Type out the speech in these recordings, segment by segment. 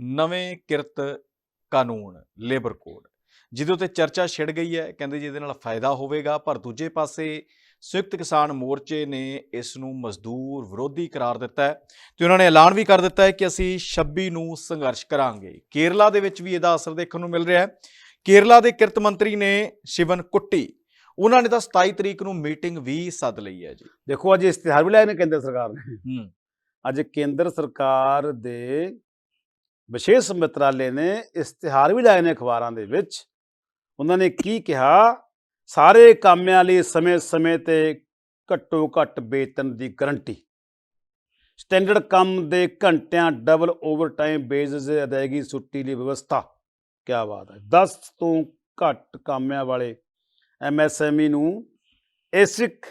ਨਵੇਂ ਕਿਰਤ ਕਾਨੂੰਨ ਲੇਬਰ ਕੋਡ ਜਿਹਦੇ ਉੱਤੇ ਚਰਚਾ ਛਿੜ ਗਈ ਹੈ ਕਹਿੰਦੇ ਜੀ ਇਹਦੇ ਨਾਲ ਫਾਇਦਾ ਹੋਵੇਗਾ ਪਰ ਦੂਜੇ ਪਾਸੇ ਸੰਯੁਕਤ ਕਿਸਾਨ ਮੋਰਚੇ ਨੇ ਇਸ ਨੂੰ ਮਜ਼ਦੂਰ ਵਿਰੋਧੀ ਕਰਾਰ ਦਿੱਤਾ ਹੈ ਤੇ ਉਹਨਾਂ ਨੇ ਐਲਾਨ ਵੀ ਕਰ ਦਿੱਤਾ ਹੈ ਕਿ ਅਸੀਂ 26 ਨੂੰ ਸੰਘਰਸ਼ ਕਰਾਂਗੇ। ਕੇਰਲਾ ਦੇ ਵਿੱਚ ਵੀ ਇਹਦਾ ਅਸਰ ਦੇਖਣ ਨੂੰ ਮਿਲ ਰਿਹਾ ਹੈ। ਕੇਰਲਾ ਦੇ ਕਿਰਤ ਮੰਤਰੀ ਨੇ ਸ਼ਿਵਨ ਕੁੱਟੀ ਉਹਨਾਂ ਨੇ ਤਾਂ 27 ਤਰੀਕ ਨੂੰ ਮੀਟਿੰਗ ਵੀ ਸੱਦ ਲਈ ਹੈ ਜੀ। ਦੇਖੋ ਅੱਜ ਇਸ਼ਤਿਹਾਰ ਵੀ ਲਾਏ ਨੇ ਕੇਂਦਰ ਸਰਕਾਰ ਨੇ। ਹੂੰ। ਅੱਜ ਕੇਂਦਰ ਸਰਕਾਰ ਦੇ ਵਿਸ਼ੇਸ਼ ਮੰਤਰਾਲੇ ਨੇ ਇਸ਼ਤਿਹਾਰ ਵੀ ਲਾਏ ਨੇ ਅਖਬਾਰਾਂ ਦੇ ਵਿੱਚ। ਉਹਨਾਂ ਨੇ ਕੀ ਕਿਹਾ? ਸਾਰੇ ਕਾਮਿਆਂ ਲਈ ਸਮੇਂ-ਸਮੇਂ ਤੇ ਘੱਟੋ ਘੱਟ ਵੇਤਨ ਦੀ ਗਰੰਟੀ। ਸਟੈਂਡਰਡ ਕੰਮ ਦੇ ਘੰਟਿਆਂ ਡਬਲ ਓਵਰਟਾਈਮ ਬੇਸਿਸ ਅਦਾਇਗੀ ਛੁੱਟੀ ਲਈ ਵਿਵਸਥਾ। ਕੀ ਬਾਤ ਹੈ। 10 ਤੋਂ ਘੱਟ ਕਾਮਿਆਂ ਵਾਲੇ ਐਮਐਸਐਮਈ ਨੂੰ ਏਸਿਕ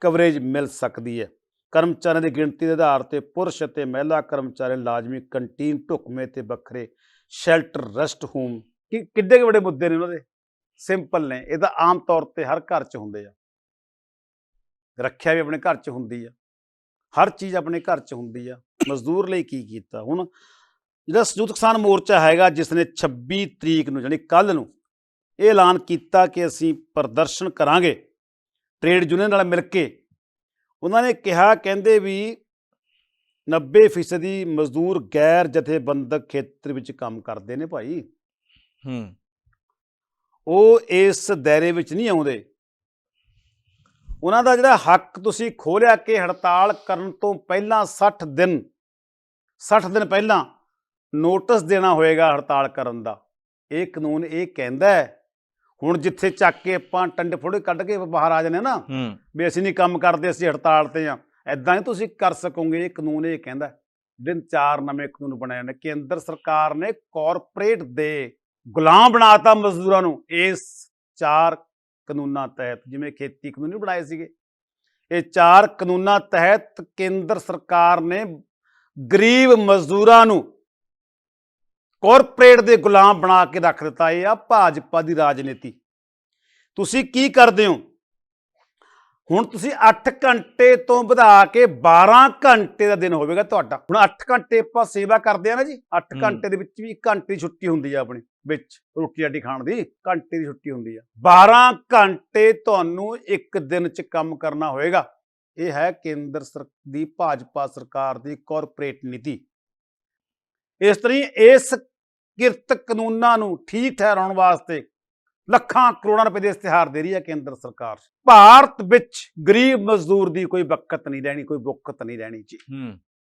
ਕਵਰੇਜ ਮਿਲ ਸਕਦੀ ਹੈ। ਕਰਮਚਾਰੀਆਂ ਦੀ ਗਿਣਤੀ ਦੇ ਆਧਾਰ ਤੇ ਪੁਰਸ਼ ਅਤੇ ਮਹਿਲਾ ਕਰਮਚਾਰੀ ਲਾਜ਼ਮੀ ਕੰਟੀਨ ਢੁਕਵੇਂ ਤੇ ਵੱਖਰੇ ਸ਼ੈਲਟਰ, ਰੈਸਟ ਹੋਮ ਕਿ ਕਿੱਡੇ ਕੁ ਵੱਡੇ ਮੁੱਦੇ ਨੇ ਉਹਨਾਂ ਦੇ? ਸਿੰਪਲ ਨੇ। ਇਹ ਤਾਂ ਆਮ ਤੌਰ ਤੇ ਹਰ ਘਰ 'ਚ ਹੁੰਦੇ ਆ। ਰੱਖਿਆ ਵੀ ਆਪਣੇ ਘਰ 'ਚ ਹੁੰਦੀ ਆ। ਹਰ ਚੀਜ਼ ਆਪਣੇ ਘਰ 'ਚ ਹੁੰਦੀ ਆ। ਮਜ਼ਦੂਰ ਲਈ ਕੀ ਕੀਤਾ? ਹੁਣ ਜਿਹੜਾ ਸੰਯੁਕਤ ਕਿਸਾਨ ਮੋਰਚਾ ਹੈਗਾ ਜਿਸ ਨੇ 26 ਤਰੀਕ ਨੂੰ ਜਾਨੀ ਕੱਲ ਨੂੰ ਇਹ ਐਲਾਨ ਕੀਤਾ ਕਿ ਅਸੀਂ ਪ੍ਰਦਰਸ਼ਨ ਕਰਾਂਗੇ। ਟ੍ਰੇਡ ਯੂਨੀਅਨ ਨਾਲ ਮਿਲ ਕੇ ਉਹਨਾਂ ਨੇ ਕਿਹਾ ਕਹਿੰਦੇ ਵੀ 90% ਦੀ ਮਜ਼ਦੂਰ ਗੈਰ ਜਥੇਬੰਦਕ ਖੇਤਰ ਵਿੱਚ ਕੰਮ ਕਰਦੇ ਨੇ ਭਾਈ। ਹੂੰ। ਉਹ ਇਸ ਦਾਇਰੇ ਵਿੱਚ ਨਹੀਂ ਆਉਂਦੇ। ਉਹਨਾਂ ਦਾ ਜਿਹੜਾ ਹੱਕ ਤੁਸੀਂ ਖੋਲਿਆ ਕਿ ਹੜਤਾਲ ਕਰਨ ਤੋਂ ਪਹਿਲਾਂ 60 ਦਿਨ 60 ਦਿਨ ਪਹਿਲਾਂ ਨੋਟਿਸ ਦੇਣਾ ਹੋਏਗਾ ਹੜਤਾਲ ਕਰਨ ਦਾ। ਇਹ ਕਾਨੂੰਨ ਇਹ ਕਹਿੰਦਾ ਹੈ ਹੁਣ ਜਿੱਥੇ ਚੱਕ ਕੇ ਆਪਾਂ ਟੰਡੇ ਫੋੜੇ ਕੱਢ ਕੇ ਬਾਹਰ ਆ ਜਾਂਦੇ ਨਾ ਹੂੰ। ਵੀ ਅਸੀਂ ਨਹੀਂ ਕੰਮ ਕਰਦੇ ਅਸੀਂ ਹੜਤਾਲ ਤੇ ਆ। ਐਦਾਂ ਨਹੀਂ ਤੁਸੀਂ ਕਰ ਸਕੋਗੇ ਇਹ ਕਾਨੂੰਨ ਇਹ ਕਹਿੰਦਾ ਹੈ। ਦਿਨ ਚਾਰ ਨਵੇਂ ਕਾਨੂੰਨ ਬਣਾਏ ਨੇ ਕੇਂਦਰ ਸਰਕਾਰ ਨੇ ਕਾਰਪੋਰੇਟ ਦੇ ਗੁਲਾਮ ਬਣਾਤਾ ਮਜ਼ਦੂਰਾਂ ਨੂੰ। ਇਸ ਚਾਰ ਕਾਨੂੰਨਾਂ ਤਹਿਤ ਜਿਵੇਂ ਖੇਤੀ ਕਾਨੂੰਨ ਨਹੀਂ ਬਣਾਏ ਸੀਗੇ। ਇਹ ਚਾਰ ਕਾਨੂੰਨਾਂ ਤਹਿਤ ਕੇਂਦਰ ਸਰਕਾਰ ਨੇ ਗਰੀਬ ਮਜ਼ਦੂਰਾਂ ਨੂੰ ਕਾਰਪੋਰੇਟ ਦੇ ਗੁਲਾਮ ਬਣਾ ਕੇ ਰੱਖ ਦਿੱਤਾ ਇਹ ਆ ਭਾਜਪਾ ਦੀ ਰਾਜਨੀਤੀ। ਤੁਸੀਂ ਕੀ ਕਰਦੇ ਹੋ? ਹੁਣ ਤੁਸੀਂ 8 ਘੰਟੇ ਤੋਂ ਵਧਾ ਕੇ 12 ਘੰਟੇ ਦਾ ਦਿਨ ਹੋਵੇਗਾ ਤੁਹਾਡਾ। ਹੁਣ 8 ਘੰਟੇ ਆਪਾਂ ਸੇਵਾ ਕਰਦੇ ਆ ਨਾ ਜੀ 8 ਹੂੰ। ਘੰਟੇ ਦੇ ਵਿੱਚ ਵੀ 1 ਘੰਟੇ ਦੀ ਛੁੱਟੀ ਹੁੰਦੀ ਆ ਆਪਣੀ ਵਿੱਚ ਰੋਟੀ ਰਾਟੀ ਖਾਣ ਦੀ ਘੰਟੇ ਦੀ ਛੁੱਟੀ ਹੁੰਦੀ ਆ। 12 ਘੰਟੇ ਤੁਹਾਨੂੰ ਇੱਕ ਦਿਨ 'ਚ ਕੰਮ ਕਰਨਾ ਹੋਏਗਾ ਇਹ ਹੈ ਕੇਂਦਰ ਸਰ ਦੀ ਭਾਜਪਾ ਸਰਕਾਰ ਦੀ ਕਾਰਪੋਰੇਟ ਨੀਤੀ। ਇਸ ਤਰ੍ਹਾਂ ਹੀ ਇਸ ਕਿਰਤ ਕਾਨੂੰਨਾਂ ਨੂੰ ਠੀਕ ਠਹਿਰਾਉਣ ਵਾਸਤੇ ਲੱਖਾਂ ਕਰੋੜਾਂ ਰੁਪਏ ਦੇ ਇਸ਼ਤਿਹਾਰ ਦੇ ਰਹੀ ਹੈ ਕੇਂਦਰ ਸਰਕਾਰ। ਭਾਰਤ ਵਿੱਚ ਗਰੀਬ ਮਜ਼ਦੂਰ ਦੀ ਕੋਈ ਬੱਕਤ ਨਹੀਂ ਰਹਿਣੀ, ਕੋਈ ਬੁੱਕਤ ਨਹੀਂ ਰਹਿਣੀ ਜੀ।